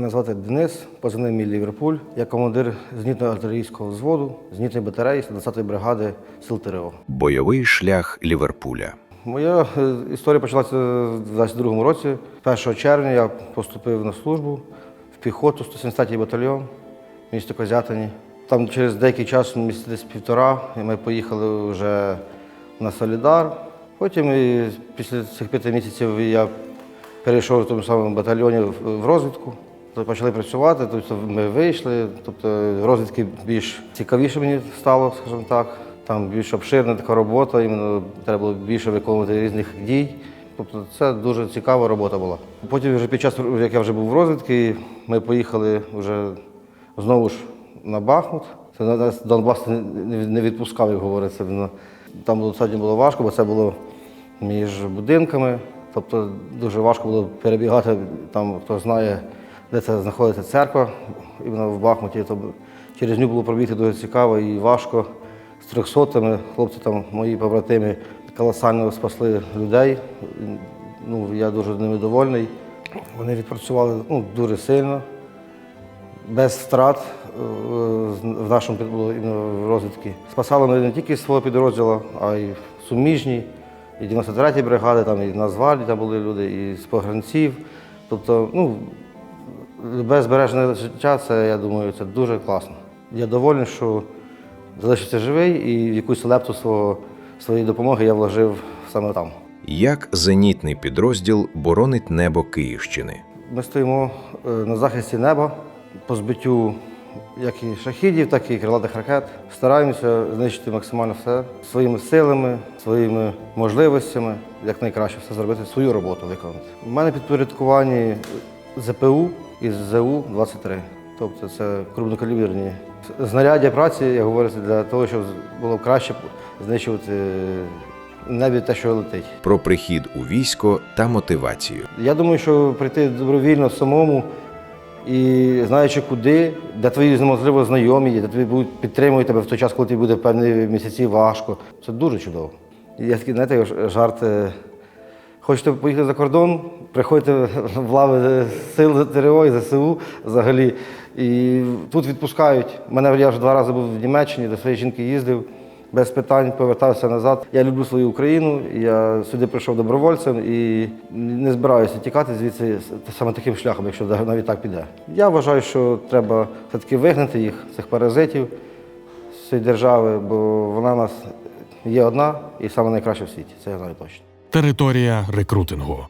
Мене звати Денис, позивний мій Ліверпуль. Я командир зенітно артилерійського взводу, зенітної батареї 120-ї бригади сил ТРО. Бойовий шлях Ліверпуля. Моя е, історія почалася в 22-му році. 1 червня я поступив на службу в піхоту 170-й батальйон в місті Козятині. Там через деякий час, місяць десь півтора, і ми поїхали вже на Солідар. Потім після цих п'яти місяців я перейшов в тому самому батальйоні в розвідку. То Почали працювати, тобто ми вийшли. Тобто розвідки більш цікавіше мені стало, скажімо так. Там більш обширна така робота, іменно треба було більше виконувати різних дій. Тобто це дуже цікава робота була. Потім, вже під час, як я вже був в розвідці, ми поїхали вже знову ж на Бахмут. Це нас Донбас не- відпускав, як говориться. Там достатньо було важко, бо це було між будинками. Тобто дуже важко було перебігати, там хто знає, де це знаходиться церква, іменно в Бахмуті. То через нього було пробігти дуже цікаво і важко. З трьохсотими хлопці там, мої побратими, колосально спасли людей. Ну, я дуже ними довольний. Вони відпрацювали ну, дуже сильно без втрат е, в нашому в розвідки. Спасали ми не тільки свого підрозділу, а й суміжні, і 93-ї бригади, там і Нацгвардії там були люди, і з погранців. Тобто, ну, без збереженого життя, це, я думаю, це дуже класно. Я довольний, що залишився живий і якусь лепту свого, своєї допомоги я вложив саме там. Як зенітний підрозділ боронить небо Київщини? Ми стоїмо е, на захисті неба по збиттю як і шахідів, так і крилатих ракет. Стараємося знищити максимально все своїми силами, своїми можливостями, як найкраще все зробити, свою роботу виконати. У мене підпорядкувані ЗПУ і ЗУ-23. Тобто це крупнокаліберні знаряддя праці, як говориться, для того, щоб було краще знищувати в небі те, що летить. Про прихід у військо та мотивацію. Я думаю, що прийти добровільно самому і знаючи куди, де твої можливо знайомі є, де тобі будуть підтримують тебе в той час, коли тобі буде певні місяці важко. Це дуже чудово. Є такі, знаєте, жарт. Хочете поїхати за кордон, приходьте в лави сил ТРО і ЗСУ взагалі. І тут відпускають. Мене я вже два рази був в Німеччині, до своєї жінки їздив. Без питань повертався назад. Я люблю свою Україну. Я сюди прийшов добровольцем і не збираюся тікати звідси саме таким шляхом, якщо навіть так піде. Я вважаю, що треба все-таки вигнати їх, цих паразитів з цієї держави, бо вона в нас є одна і саме найкраща в світі. Це я знаю точно. Територія рекрутингу.